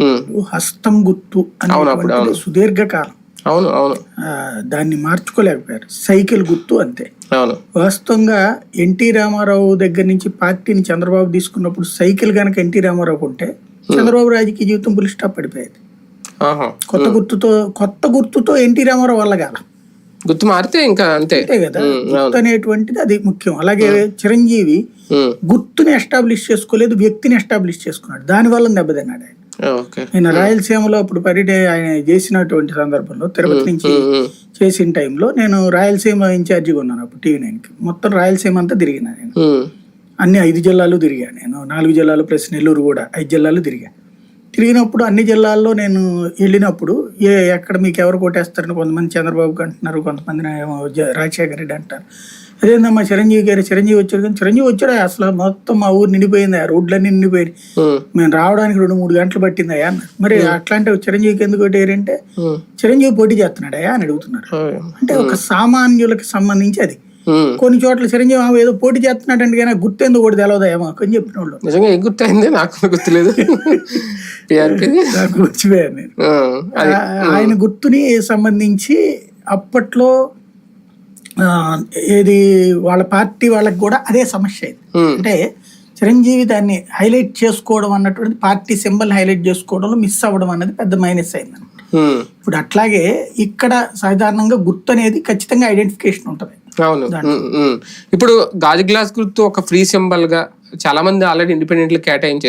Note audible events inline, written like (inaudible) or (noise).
ఉమ్. హస్తం గుర్తు అనేటువంటిది సుదీర్ఘకాలం. అవును అవును. దాన్ని మార్చుకోలేకపోయారు. సైకిల్ గుర్తు అంతే. అవును. వాస్తవంగా ఎన్టీ రామారావు దగ్గర నుంచి పార్టీని చంద్రబాబు తీసుకున్నప్పుడు సైకిల్ కనుక ఎన్టీ రామారావు ఉంటే చంద్రబాబు రాజకీయ జీవితం పులి స్టాప్ పడిపోయేది. కొత్త గుర్తుతో కొత్త గుర్తుతో ఎన్టీ రామారావు వల్లగాల గుర్తు మారితే ఇంకా అంతే. కదా. గుర్తు అనేటువంటిది అది ముఖ్యం. అలాగే చిరంజీవి. గుర్తుని ఎస్టాబ్లిష్ చేసుకోలేదు వ్యక్తిని ఎస్టాబ్లిష్ చేసుకున్నాడు. దాని వల్ల దెబ్బతిన్నాడు ఆయన. ఆయన రాయలసీమలో అప్పుడు పర్యట ఆయన చేసినటువంటి సందర్భంలో తిరుపతి నుంచి. చేసిన టైంలో నేను రాయలసీమ ఇన్ఛార్జిగా ఉన్నాను అప్పుడు టీవీ నైన్కి. మొత్తం రాయలసీమ అంతా తిరిగిన నేను. అన్ని ఐదు జిల్లాలు తిరిగా నేను. నాలుగు జిల్లాలు ప్లస్ నెల్లూరు కూడా ఐదు జిల్లాలు తిరిగా. తిరిగినప్పుడు అన్ని జిల్లాల్లో నేను వెళ్ళినప్పుడు ఏ ఎక్కడ మీకు ఎవరు కొట్టేస్తారని కొంతమంది చంద్రబాబుకి అంటున్నారు కొంతమంది రాజశేఖర రెడ్డి అంటారు అదేందమ్మా చిరంజీవి గారు చిరంజీవి వచ్చాడు కానీ చిరంజీవి వచ్చాడు అసలు మొత్తం మా ఊరు నిండిపోయింది ఆ రోడ్లన్నీ నిండిపోయి ఉమ్. మేము రావడానికి రెండు మూడు గంటలు పట్టిందయ్యా అన్నారు మరి అట్లాంటి చిరంజీవికి ఎందుకు ఉమ్. చిరంజీవి పోటీ చేస్తున్నాడయ్యా అని అడుగుతున్నారు ఓయ్. అంటే ఒక సామాన్యులకి సంబంధించి అది. కొన్ని చోట్ల చిరంజీవి ఆమె ఏదో పోటీ చేస్తున్నాడంటే కానీ గుర్తెందుకు కూడా తెలవదా ఏమో అని చెప్పిన వాళ్ళు నిజంగా ఏం గుర్తయింది? (laughs) నాకు గుర్తులేదు. నాకు మర్చిపోయాను నేను. అది. ఆ- ఆయన గుర్తుని సంబంధించి అప్పట్లో ఏది వాళ్ళ పార్టీ వాళ్ళకి కూడా అదే సమస్య అయింది. అంటే చిరంజీవి దాన్ని హైలైట్ చేసుకోవడం అన్నటువంటి పార్టీ సింబల్ హైలైట్ చేసుకోవడంలో మిస్ అవ్వడం అన్నది పెద్ద మైనస్ అయింది. ఇప్పుడు అట్లాగే ఇక్కడ సాధారణంగా గుర్తు అనేది ఖచ్చితంగా ఐడెంటిఫికేషన్ ఉంటుంది. అవును. ఇప్పుడు గాజు గ్లాస్ గుర్తు ఒక ఫ్రీ సింబల్గా చాలా మంది ఆల్రెడీ ఇండిపెండెంట్ కేటాయించారు